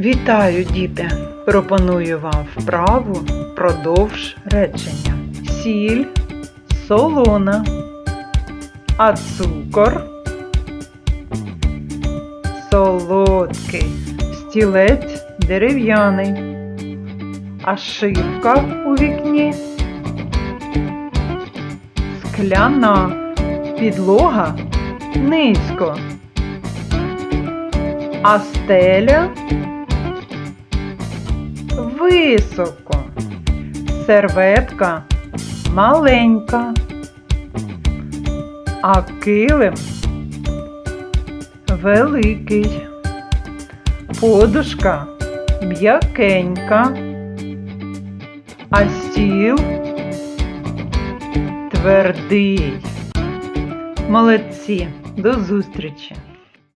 Вітаю, діти! Пропоную вам вправу продовж речення. Сіль солона, а цукор солодкий, стілець дерев'яний, а шибка у вікні скляна, підлога низько, а стеля високо, серветка маленька, а килим великий, подушка м'якенька, а стіл твердий. Молодці, до зустрічі!